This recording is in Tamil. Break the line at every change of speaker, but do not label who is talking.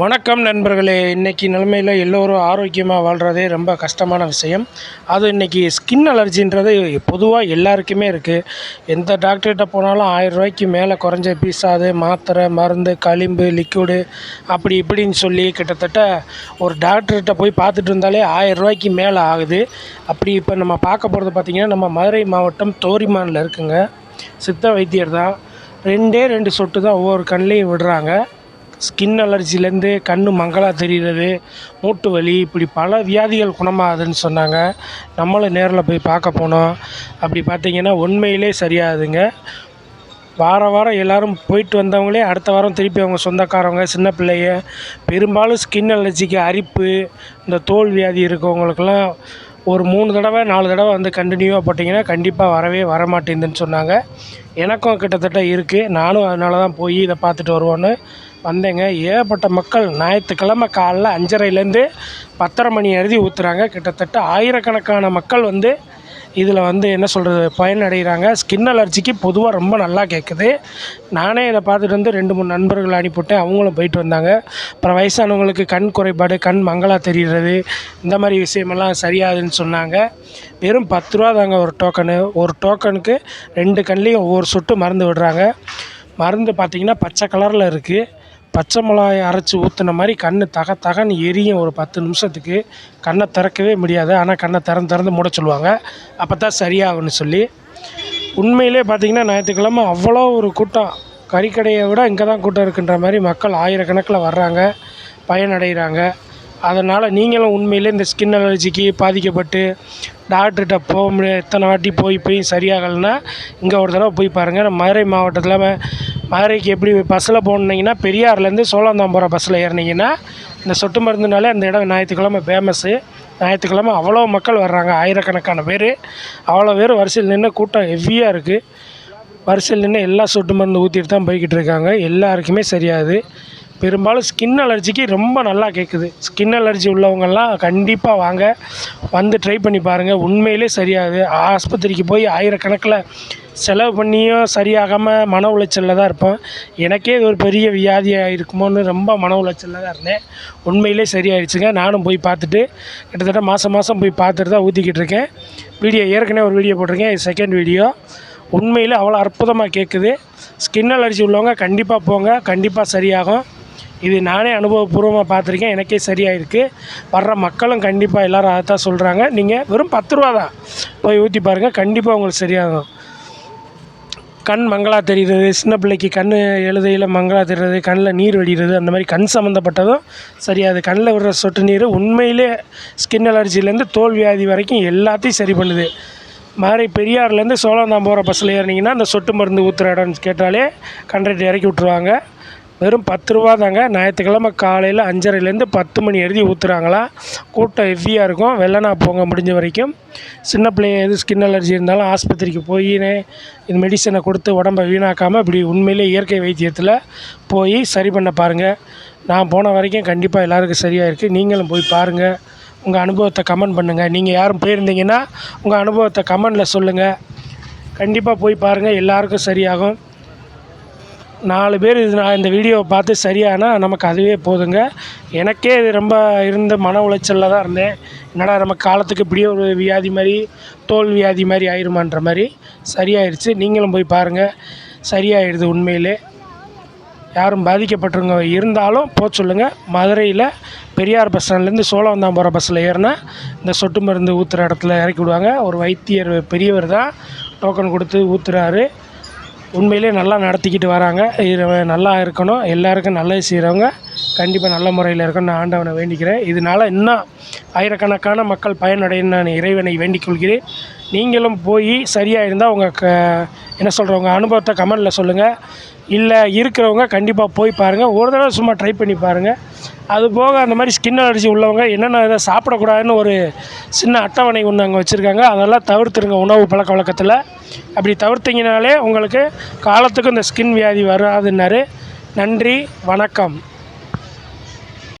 வணக்கம் நண்பர்களே. இன்றைக்கி நிலமையில் எல்லோரும் ஆரோக்கியமாக வாழ்கிறதே ரொம்ப கஷ்டமான விஷயம். அது இன்றைக்கி ஸ்கின் அலர்ஜின்றது பொதுவாக எல்லாருக்குமே இருக்குது எந்த டாக்டர்கிட்ட போனாலும் ஆயிரம் ரூபாய்க்கு மேலே குறைஞ்ச பீஸாது மாத்திரை மருந்து களிம்பு லிக்விடு அப்படி இப்படின்னு சொல்லி கிட்டத்தட்ட ஒரு டாக்டர்கிட்ட போய் பார்த்துட்டு இருந்தாலே ஆயிரம் ரூபாய்க்கு மேலே ஆகுது. அப்படி இப்போ நம்ம பார்க்க போகிறது பார்த்திங்கன்னா நம்ம மதுரை மாவட்டம் தோரிமானில் இருக்குங்க. சித்த வைத்தியர் தான். ரெண்டே ரெண்டு சொட்டு தான் ஒவ்வொரு கண்ணிலையும் விடுறாங்க. ஸ்கின் அலர்ஜிலேருந்து கண் மங்கலாக தெரிகிறது மூட்டு வலி இப்படி பல வியாதிகள் குணமாகுதுன்னு சொன்னாங்க. நம்மளும் நேரில் போய் பார்க்க போனோம். அப்படி பார்த்தீங்கன்னா உண்மையிலே சரியாகுதுங்க. வாரம் வாரம் எல்லோரும் போயிட்டு வந்தவங்களே அடுத்த வாரம் திருப்பி அவங்க சொந்தக்காரவங்க சின்ன பிள்ளைய பெரும்பாலும் ஸ்கின் அலர்ஜிக்கு அரிப்பு இந்த தோல் வியாதி இருக்கவங்களுக்கெல்லாம் ஒரு மூணு தடவை நாலு தடவை வந்து கண்டினியூவாக போட்டிங்கன்னா கண்டிப்பாக வரவே வரமாட்டேங்குதுன்னு சொன்னாங்க. எனக்கும் கிட்டத்தட்ட இருக்குது நானும் அதனால தான் போய் இதை பார்த்துட்டு வருவோன்னு வந்தேங்க. ஏகப்பட்ட மக்கள் ஞாயிற்றுக்கிழம காலைல அஞ்சரைலேருந்து பத்தரை மணி எழுதி ஊற்றுறாங்க கிட்டத்தட்ட ஆயிரக்கணக்கான மக்கள் வந்து இதில் வந்து என்ன சொல்கிறது பயனடைகிறாங்க ஸ்கின் அலர்ஜிக்கு பொதுவாக ரொம்ப நல்லா கேட்குது நானே இதை பார்த்துட்டு வந்து ரெண்டு மூணு நண்பர்கள் அனுப்பிவிட்டேன். அவங்களும் போயிட்டு வந்தாங்க. அப்புறம் வயசானவங்களுக்கு கண் குறைபாடு கண் மங்களாக தெரிகிறது இந்த மாதிரி விஷயமெல்லாம் சரியாதுன்னு சொன்னாங்க. வெறும் பத்து ரூபா தாங்க ஒரு டோக்கனு ஒரு டோக்கனுக்கு ரெண்டு கண்லேயும் ஒவ்வொரு சொட்டு மருந்து விடுறாங்க. மருந்து பார்த்திங்கன்னா பச்சை கலரில் இருக்குது பச்சை மிளகாய அரைச்சி ஊற்றின மாதிரி கண் தக தகன்னு எரியும் ஒரு பத்து நிமிஷத்துக்கு. கண்ணை திறக்கவே முடியாது. ஆனால் கண்ணை திறந்து திறந்து மூட சொல்லுவாங்க. அப்போ தான் சரியாகும்னு சொல்லி. உண்மையிலே பார்த்திங்கன்னா ஞாயிற்றுக்கிழம அவ்வளோ ஒரு கூட்டம். கறிக்கடையை விட இங்கே தான் கூட்டம் இருக்குன்ற மாதிரி மக்கள் ஆயிரக்கணக்கில் வர்றாங்க. பயனடைகிறாங்க. அதனால் நீங்களும் உண்மையிலே இந்த ஸ்கின் அலர்ஜிக்கு பாதிக்கப்பட்டு டாக்டர்கிட்ட போக முடியாது. எத்தனை வாட்டி போய் போய் சரியாகலைன்னா இங்கே ஒரு தடவை போய் பாருங்கள் மதுரை மாவட்டத்தில் மதுரைக்கு எப்படி பஸ்ஸில் போனீங்கன்னா பெரியார்லேருந்து சோழந்தாம் போகிற பஸ்ஸில் ஏறினீங்கன்னா இந்த சொட்டு மருந்துனாலே அந்த இடம் ஞாயிற்றுக்கிழமை ஃபேமஸ்ஸு ஞாயிற்றுக்கிழம அவ்வளோ மக்கள் வர்றாங்க ஆயிரக்கணக்கான பேர். அவ்வளோ பேர் வரிசையில் நின்று கூட்டம் ஹெவியாக இருக்குது வரிசையில் நின்று எல்லா சொட்டு மருந்து ஊற்றிட்டு தான் போய்கிட்டு இருக்காங்க. எல்லாருக்குமே சரியாது. பெரும்பாலும் ஸ்கின் அலர்ஜிக்கு ரொம்ப நல்லா கேட்குது ஸ்கின் அலர்ஜி உள்ளவங்கள்லாம் கண்டிப்பாக வாங்க. வந்து ட்ரை பண்ணி பாருங்கள் உண்மையிலே சரியாகுது ஆஸ்பத்திரிக்கு போய் ஆயிரக்கணக்கில் செலவு பண்ணியும் சரியாகாமல் மன உளைச்சலில் தான் இருப்போம் எனக்கே இது ஒரு பெரிய வியாதியாக இருக்குமோன்னு ரொம்ப மன உளைச்சலில் தான் இருந்தேன். உண்மையிலே சரியாயிடுச்சுங்க நானும் போய் பார்த்துட்டு கிட்டத்தட்ட மாதம் மாதம் போய் பார்த்துட்டு தான் ஊற்றிக்கிட்டு இருக்கேன். வீடியோ ஏற்கனவே ஒரு வீடியோ போட்டிருக்கேன். இது செகண்ட் வீடியோ உண்மையில் அவ்வளோ அற்புதமாக கேட்குது ஸ்கின் அலர்ஜி உள்ளவங்க கண்டிப்பாக போங்க. கண்டிப்பாக சரியாகும். இது நானே அனுபவபூர்வமாக பார்த்துருக்கேன். எனக்கே சரியாயிருக்கு. வர்ற மக்களும் கண்டிப்பாக எல்லோரும் அதை தான் சொல்கிறாங்க நீங்கள் வெறும் பத்து ரூபா தான். போய் ஊற்றி பாருங்கள் கண்டிப்பாக உங்களுக்கு சரியாகும். கண் மங்களா தெரிகிறது. சின்ன பிள்ளைக்கு கண் எழுதையில் மங்களா தெரிகிறது. கண்ணில் நீர் வடிகிறது. அந்த மாதிரி கண் சம்மந்தப்பட்டதும் சரியாது. கண்ணில் விடுற சொட்டு நீர் உண்மையிலே ஸ்கின் அலர்ஜிலேருந்து தோல் வியாதி வரைக்கும் எல்லாத்தையும் சரி பண்ணுது. மாதிரி பெரியார்லேருந்து சோழந்தாம் போகிற பஸ்ஸில் ஏறினீங்கன்னா அந்த சொட்டு மருந்து ஊற்றுற இடம்னு கேட்டாலே கண்ட்ரக்டர் இறக்கி விட்ருவாங்க வெறும் பத்து ரூபா தாங்க ஞாயிற்றுக்கிழமை காலையில் அஞ்சரைலேருந்து பத்து மணி எழுதி ஊற்றுறாங்களா கூட்டம் ஹெவியாக இருக்கும். வெள்ளனா போங்க முடிஞ்ச வரைக்கும். சின்ன பிள்ளைங்க எது ஸ்கின் அலர்ஜி இருந்தாலும் ஆஸ்பத்திரிக்கு போய் இந்த மெடிசனை கொடுத்து உடம்பை வீணாக்காமல் இப்படி உண்மையிலே இயற்கை வைத்தியத்தில் போய் சரி பண்ண பாருங்கள் நான் போன வரைக்கும் கண்டிப்பாக எல்லாருக்கும் சரியாக இருக்குது நீங்களும் போய் பாருங்கள் உங்கள் அனுபவத்தை கமெண்ட் பண்ணுங்கள் நீங்கள் யாரும் போயிருந்தீங்கன்னா உங்கள் அனுபவத்தை கமெண்டில் சொல்லுங்கள் கண்டிப்பாக போய் பாருங்கள் எல்லாருக்கும் சரியாகும். நாலு பேர் இது நான் இந்த வீடியோவை பார்த்து சரியானால் நமக்கு அதுவே போதுங்க. எனக்கே இது ரொம்ப இருந்த மன உளைச்சலில் தான் இருந்தேன். என்னடா நம்ம காலத்துக்கு இப்படியே ஒரு வியாதி மாதிரி தோல் வியாதி மாதிரி ஆயிருமான்ற மாதிரி சரியாயிருச்சு. நீங்களும் போய் பாருங்கள் சரியாயிடுது உண்மையிலே. யாரும் பாதிக்கப்பட்டவங்க இருந்தாலும் போக சொல்லுங்கள் மதுரையில் பெரியார் பஸ் ஸ்டாண்ட்லேருந்து சோழவந்தான் போகிற பஸ்ஸில் ஏறினா இந்த சொட்டு மருந்து ஊற்றுற இடத்துல இறக்கி விடுவாங்க. ஒரு வைத்தியர் பெரியவர் தான் டோக்கன் கொடுத்து ஊற்றுறாரு உண்மையிலே நல்லா நடத்திக்கிட்டு வராங்க. நல்லா இருக்கணும். எல்லாருக்கும் நல்லது செய்கிறவங்க கண்டிப்பாக நல்ல முறையில் இருக்கணும் நான் ஆண்டவனை வேண்டிக்கிறேன். இதனால் இன்னும் ஆயிரக்கணக்கான மக்கள் பயனடையும் நான் இறைவனை வேண்டிக் கொள்கிறேன். நீங்களும் போய் சரியாக இருந்தால் உங்கள் க என்ன சொல்கிறவங்க அனுபவத்தை கமெண்டில் சொல்லுங்கள் இல்லை இருக்கிறவங்க கண்டிப்பாக போய் பாருங்கள் ஒரு தடவை சும்மா ட்ரை பண்ணி பாருங்கள் அது போக அந்த மாதிரி ஸ்கின் அலர்ஜி உள்ளவங்க என்னென்ன இதை சாப்பிடக்கூடாதுன்னு ஒரு சின்ன அட்டவணை ஒன்று அங்கே வச்சுருக்காங்க. அதெல்லாம் தவிர்த்துருங்க உணவு பழக்க வழக்கத்தில். அப்படி தவிர்த்திங்கனாலே உங்களுக்கு காலத்துக்கும் இந்த ஸ்கின் வியாதி வராதுன்னாரு. நன்றி வணக்கம்.